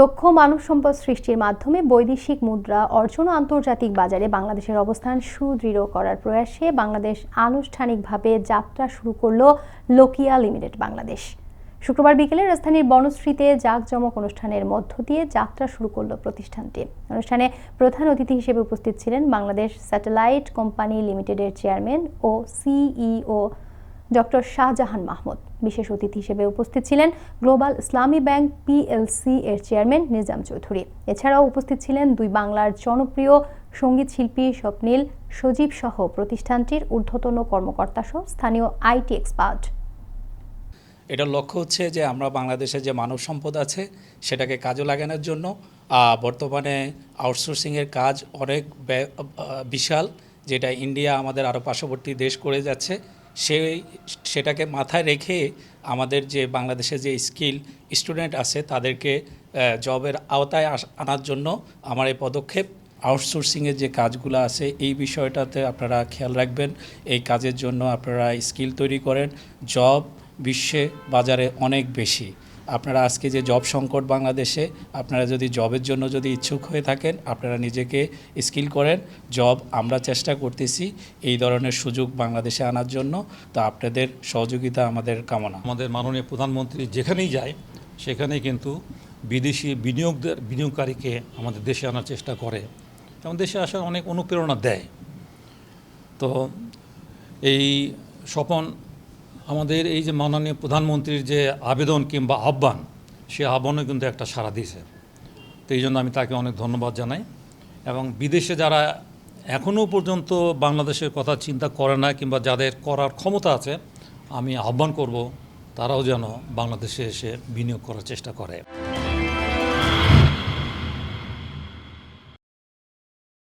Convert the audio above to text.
দক্ষ মানব সম্পদ সৃষ্টির মাধ্যমে বৈদেশিক মুদ্রা অর্জন আন্তর্জাতিক বাজারে বাংলাদেশের অবস্থান সুদৃঢ় করার প্রয়াসে বাংলাদেশ আনুষ্ঠানিকভাবে যাত্রা শুরু করল লোকিয়া লিমিটেড বাংলাদেশ। শুক্রবার বিকেলে রাজধানীর বনশ্রীতে জাঁকজমক অনুষ্ঠানের মধ্য দিয়ে যাত্রা শুরু করল প্রতিষ্ঠানটি। অনুষ্ঠানে প্রধান অতিথি হিসেবে উপস্থিত ছিলেন বাংলাদেশ স্যাটেলাইট কোম্পানি লিমিটেডের চেয়ারম্যান ও সিইও ডক্টর শাহজাহান মাহমুদ। বিশেষ অতিথি হিসেবে উপস্থিত ছিলেন গ্লোবাল ইসলামী ব্যাংক পিএলসি এর চেয়ারম্যান নিজাম চৌধুরী। এছাড়াও উপস্থিত ছিলেন দুই বাংলার জনপ্রিয় সংগীত শিল্পী স্বপ্নীল সজীব সহ প্রতিষ্ঠানটির ঊর্ধ্বতন কর্মকর্তা সহ স্থানীয় আইটি এক্সপার্ট। এটার লক্ষ্য হচ্ছে যে আমরা বাংলাদেশে যে মানব সম্পদ আছে, সেটাকে কাজে লাগানোর জন্য বর্তমানে আউটসোর্সিংয়ের কাজ অনেক বিশাল, যেটা ইন্ডিয়া আমাদের আরও পার্শ্ববর্তী দেশ করে যাচ্ছে। সেই সেটাকে মাথায় রেখে আমাদের যে বাংলাদেশে যে স্কিল স্টুডেন্ট আছে তাদেরকে জবের আওতায় আনার জন্য আমার এই পদক্ষেপ। আউটসোর্সিংয়ের যে কাজগুলো আছে এই বিষয়টাতে আপনারা খেয়াল রাখবেন। এই কাজের জন্য আপনারা স্কিল তৈরি করেন। জব বিশ্বে বাজারে অনেক বেশি। আপনারা আজকে যে জব সংকট বাংলাদেশে, আপনারা যদি জবের জন্য যদি ইচ্ছুক হয়ে থাকেন, আপনারা নিজেকে স্কিল করেন। জব আমরা চেষ্টা করতেছি এই ধরনের সুযোগ বাংলাদেশে আনার জন্য। তো আপনাদের সহযোগিতা আমাদের কামনা। আমাদের মাননীয় প্রধানমন্ত্রী যেখানেই যায়, সেখানেই কিন্তু বিদেশি বিনিয়োগদের, বিনিয়োগকারীকে আমাদের দেশে আনার চেষ্টা করে। এবং দেশে আসার অনেক অনুপ্রেরণা দেয়। তো এই স্বপন আমাদের এই যে মাননীয় প্রধানমন্ত্রীর যে আবেদন কিংবা আহ্বান, সে আহ্বানও কিন্তু একটা সাড়া দিয়েছে। তো এই জন্য আমি তাকে অনেক ধন্যবাদ জানাই। এবং বিদেশে যারা এখনও পর্যন্ত বাংলাদেশের কথা চিন্তা করে না কিংবা যাদের করার ক্ষমতা আছে, আমি আহ্বান করব, তারাও যেন বাংলাদেশে এসে বিনিয়োগ করার চেষ্টা করে।